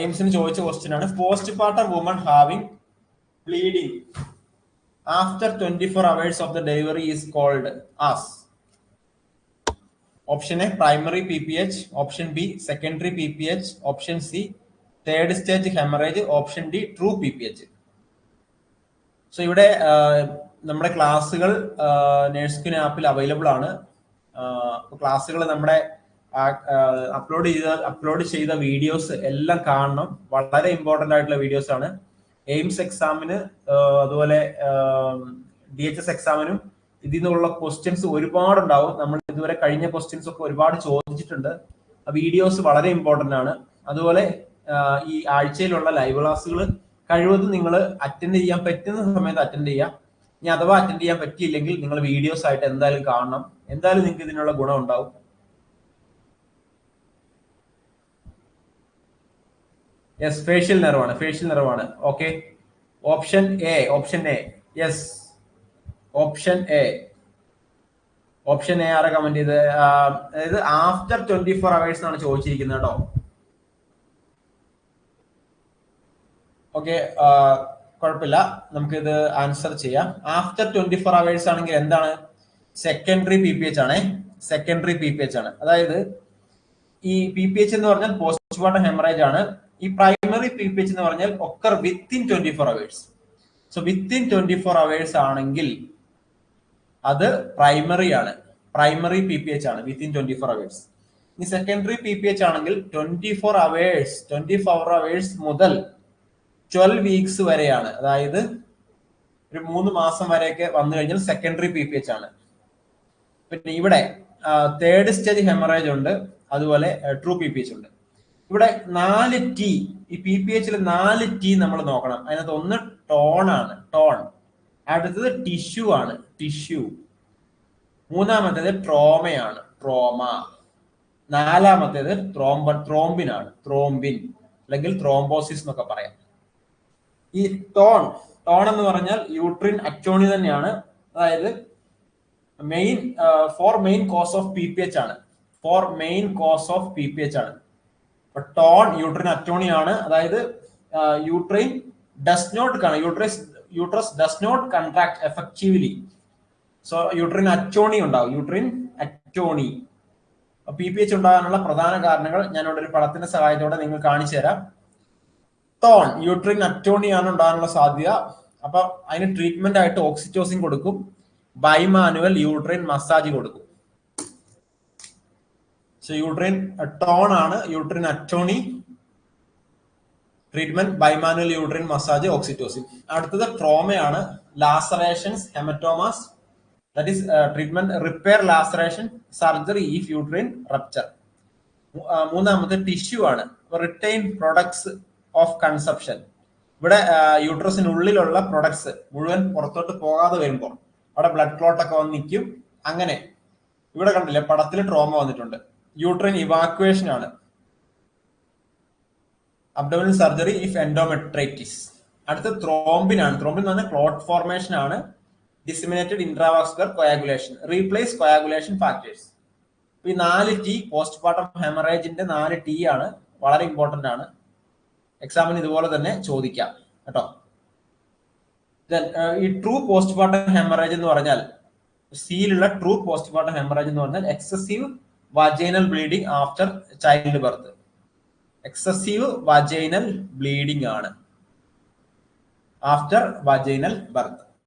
എയിംസിന് ചോദിച്ച ക്വസ്റ്റ്യൻ ആണ്. Postpartum woman having bleeding after twenty four hours of the delivery is called as option A primary P P H option B secondary P P H option C third stage haemorrhage option D true P P H so ഇവിടെ നമ്മുടെ ക്ലാസ്സുകൾ നേഴ്സ്കിൻ ആപ്പിൽ available ആണ്. ക്ലാസ്സുകൾ നമ്മുടെ upload ചെയ്ത upload ചെയ്ത videos എല്ലാം കാണണം. വളരെ ഇമ്പോർട്ടന്റ് ആയിട്ടുള്ള വീഡിയോസ് ആണ്. എയിംസ് എക്സാമിന് അതുപോലെ ഡി എച്ച് എസ് എക്സാമിനും ഇതിൽ നിന്നുള്ള ക്വസ്റ്റ്യൻസ് ഒരുപാട് ഉണ്ടാവും നമ്മൾ ഇതുവരെ കഴിഞ്ഞ ക്വസ്റ്റ്യൻസ് ഒക്കെ ഒരുപാട് ചോദിച്ചിട്ടുണ്ട്. ആ വീഡിയോസ് വളരെ ഇമ്പോർട്ടന്റ് ആണ്. അതുപോലെ ഈ ആഴ്ചയിലുള്ള ലൈവ് ക്ലാസ്സുകൾ കഴിവതും നിങ്ങൾ അറ്റൻഡ് ചെയ്യാൻ പറ്റുന്ന സമയത്ത് അറ്റൻഡ് ചെയ്യാം ഇനി അഥവാ അറ്റൻഡ് ചെയ്യാൻ പറ്റിയില്ലെങ്കിൽ നിങ്ങൾ വീഡിയോസ് ആയിട്ട് എന്തായാലും കാണണം. എന്തായാലും നിങ്ങൾക്ക് ഇതിനുള്ള ഗുണം ഉണ്ടാവും. യെസ് ഫേഷ്യൽ നിറവാണ് facial നിറവാണ് okay option A option A yes option A option A ആരെ കമന്റ് ചെയ്ത്? അതായത് ആഫ്റ്റർ ട്വന്റി ഫോർ അവേഴ്സ് എന്നാണ് ചോദിച്ചിരിക്കുന്നത് കേട്ടോ. ഓക്കെ കുഴപ്പമില്ല. നമുക്കിത് ആൻസർ ചെയ്യാം. ആഫ്റ്റർ ട്വന്റി ഫോർ അവേഴ്സ് ആണെങ്കിൽ എന്താണ്? സെക്കൻഡറി പി പി എച്ച് ആണ്. സെക്കൻഡറി പി പി എച്ച് ആണ്. അതായത് ഈ പി പി എച്ച് എന്ന് പറഞ്ഞാൽ പോസ്റ്റ് വാട്ടർ ഹെമറേജ് ആണ്. ഈ പ്രൈമറി പി പി എച്ച് എന്ന് പറഞ്ഞാൽ occur within twenty four hours so within twenty four hours ആണെങ്കിൽ അത് പ്രൈമറി ആണ്. പ്രൈമറി പി പി എച്ച് ആണ് വിത്തിൻ ട്വന്റി ഫോർ അവേഴ്സ് ഇനി സെക്കൻഡറി പി പി എച്ച് ആണെങ്കിൽ twenty four hours twenty four hours മുതൽ twelve weeks വരെയാണ്. അതായത് ഒരു മൂന്ന് മാസം വരെയൊക്കെ വന്നു കഴിഞ്ഞാൽ സെക്കൻഡറി പി പി എച്ച് ആണ്. പിന്നെ ഇവിടെ തേർഡ് സ്റ്റേജ് ഹെമറേജ് ഉണ്ട് അതുപോലെ ട്രൂ പി പി എച്ച് ഉണ്ട്. ഇവിടെ നാല് ടി ഈ പി പി എച്ചിൽ നാല് ടി നമ്മൾ നോക്കണം. അതിനകത്ത് ഒന്ന് ടോൺ ആണ് ടോൺ അടുത്തത് ടിഷ്യൂ ആണ് ടിഷ്യു മൂന്നാമത്തേത് ട്രോമയാണ് ട്രോമ നാലാമത്തേത് ത്രോംബ ത്രോംബിനാണ് ത്രോംബിൻ അല്ലെങ്കിൽ ത്രോംബോസിസ് എന്നൊക്കെ പറയാം. ഈ ടോൺ ടോൺ എന്ന് പറഞ്ഞാൽ യൂട്രിൻ അക്ടോണി തന്നെയാണ്. അതായത് main four main cause of P P H ആണ്. Four main cause of P P H ആണ്. ടോൺ യൂട്രൈൻ അറ്റോണി ആണ് അതായത് uterine does not uterus uterus does not contract effectively so uterine atony ഉണ്ടാവും uterine atony. P P H ഉണ്ടാകാനുള്ള പ്രധാന കാരണങ്ങൾ ഞാൻ ഇവിടെ ഒരു പടത്തിന്റെ സഹായത്തോടെ നിങ്ങൾ കാണിച്ചു തരാം. ടോൺ യൂട്രിൻ അറ്റോണി ആണ് ഉണ്ടാകാനുള്ള സാധ്യത. അപ്പൊ അതിന് ട്രീറ്റ്മെന്റ് ആയിട്ട് ഓക്സിറ്റോസിൻ കൊടുക്കും. ബൈമാനുവൽ യൂട്രിൻ മസാജ് കൊടുക്കും. സോ യൂട്രിൻ ടോൺ ആണ്. Uterine atony treatment bimanual uterine massage oxytocin അടുത്തത് ട്രോമയാണ് lacerations haematomas that is treatment repair laceration surgery if uterine rupture മൂന്നാമത് ടിഷ്യൂ ആണ്. റിട്ടൈൻ പ്രൊഡക്ട്സ് ഓഫ് കൺസപ്ഷൻ ഇവിടെ യൂട്രസിനുള്ളിലുള്ള products മുഴുവൻ പുറത്തോട്ട് പോകാതെ വരുമ്പോൾ അവിടെ ബ്ലഡ് ക്ലോട്ട് ഒക്കെ വന്ന് നിൽക്കും. അങ്ങനെ. ഇവിടെ കണ്ടില്ലേ പടത്തിൽ ട്രോമ വന്നിട്ടുണ്ട്. യൂട്രൈൻ ഇവാക്വേഷൻ ആണ്. അബ്ഡോമിനൽ സർജറി ഇഫ് എൻഡോമെട്രൈറ്റിസ് അടുത്ത ത്രോംബിൻ ആണ്. ത്രോംബിൻ എന്ന് പറഞ്ഞാൽ ക്ലോട്ട് ഫോർമേഷൻ ആണ്. Disseminated intravascular coagulation replace coagulation factors ഈ നാല് ടി പോസ്റ്റ് പാർട്ടം ഹെമറേജിന്റെ നാല് ടി ആണ്. വളരെ ഇമ്പോർട്ടന്റ് ആണ്. എക്സാമിന് ഇതുപോലെ തന്നെ ചോദിക്കാം. കേട്ടോ? ഈ ട്രൂ പോസ്റ്റ് പാർട്ടം ഹെമറേജ് എന്ന് പറഞ്ഞാൽ സിയിലുള്ള ട്രൂ പോസ്റ്റ് പാർട്ടം ഹെമറേജ് എന്ന് പറഞ്ഞാൽ excessive vaginal bleeding after childbirth excessive vaginal bleeding ആണ്. After vaginal birth